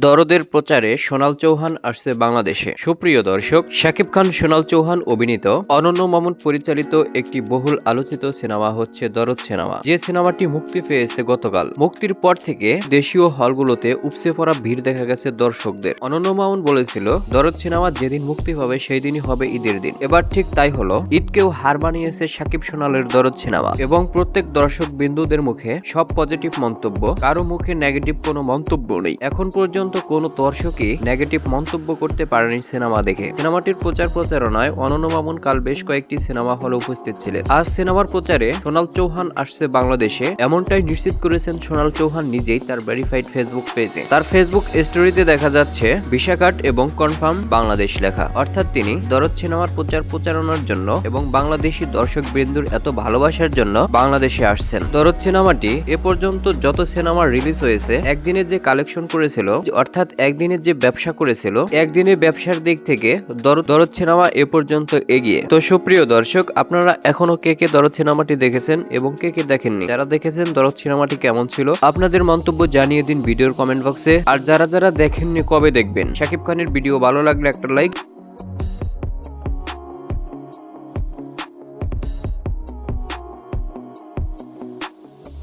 দরদের প্রচারে সোনাল চৌহান আসছে বাংলাদেশে। সুপ্রিয় দর্শক, শাকিব খান, সোনাল চৌহান অভিনীত অনন্য মামুন পরিচালিত একটি বহুল আলোচিত সিনেমা হচ্ছে দরদ সিনেমা। যে সিনেমাটি মুক্তি পেয়েছে গতকাল, মুক্তির পর থেকে দেশীয় হলগুলোতে উপসে পড়া ভিড় দেখা গেছে দর্শকদের। অনন্য মামুন বলেছিল, দরদ সিনেমা যেদিন মুক্তি হবে সেই দিনই হবে ঈদের দিন। এবার ঠিক তাই হলো, ঈদকেও হার বানিয়েছে শাকিব সোনালের দরদ সিনেমা এবং প্রত্যেক দর্শক বিন্দুদের মুখে সব পজিটিভ মন্তব্য, কারও মুখে নেগেটিভ কোনো মন্তব্য নেই। এখন পর্যন্ত কোনো দর্শকই নেগেটিভ মন্তব্য করতে পারেনি সিনেমা দেখে। সিনেমাটির প্রচার প্রচারণায় অনন্য মামুন কাল বেশ কয়েকটি সিনেমা হলে উপস্থিত ছিলেন। আজ সিনেমার প্রচারে সোনাল চৌহান আসছে বাংলাদেশে। এমনটাই নিশ্চিত করেছেন সোনাল চৌহান নিজেই তার ভেরিফাইড ফেসবুক পেজে তার ফেসবুক স্টোরিতে দেখা যাচ্ছে কার্ড এবং কনফার্ম বাংলাদেশ লেখা। অর্থাৎ তিনি দরদ সিনেমার প্রচার প্রচারণার জন্য এবং বাংলাদেশি দর্শক বিন্দুর এত ভালোবাসার জন্য বাংলাদেশে আসছেন। দরদ সিনেমাটি এ পর্যন্ত যত সিনেমা রিলিজ হয়েছে, একদিনের যে কালেকশন করেছিল অর্থাৎ একদিনের যে ব্যবসা করেছিল, একদিনের ব্যবসার দিক থেকে দরদ সিনেমা এ পর্যন্ত এগিয়ে। তো সুপ্রিয় দর্শক, আপনারা এখনও কে কে দরদ সিনেমাটি দেখেছেন এবং কে কে দেখেননি? যারা দেখেছেন দরদ সিনেমাটি কেমন ছিল, আপনাদের মন্তব্য জানিয়ে দিন ভিডিওর কমেন্ট বক্সে। আর যারা যারা দেখেননি কবে দেখবেন? শাকিব খানের ভিডিও ভালো লাগলে একটা লাইক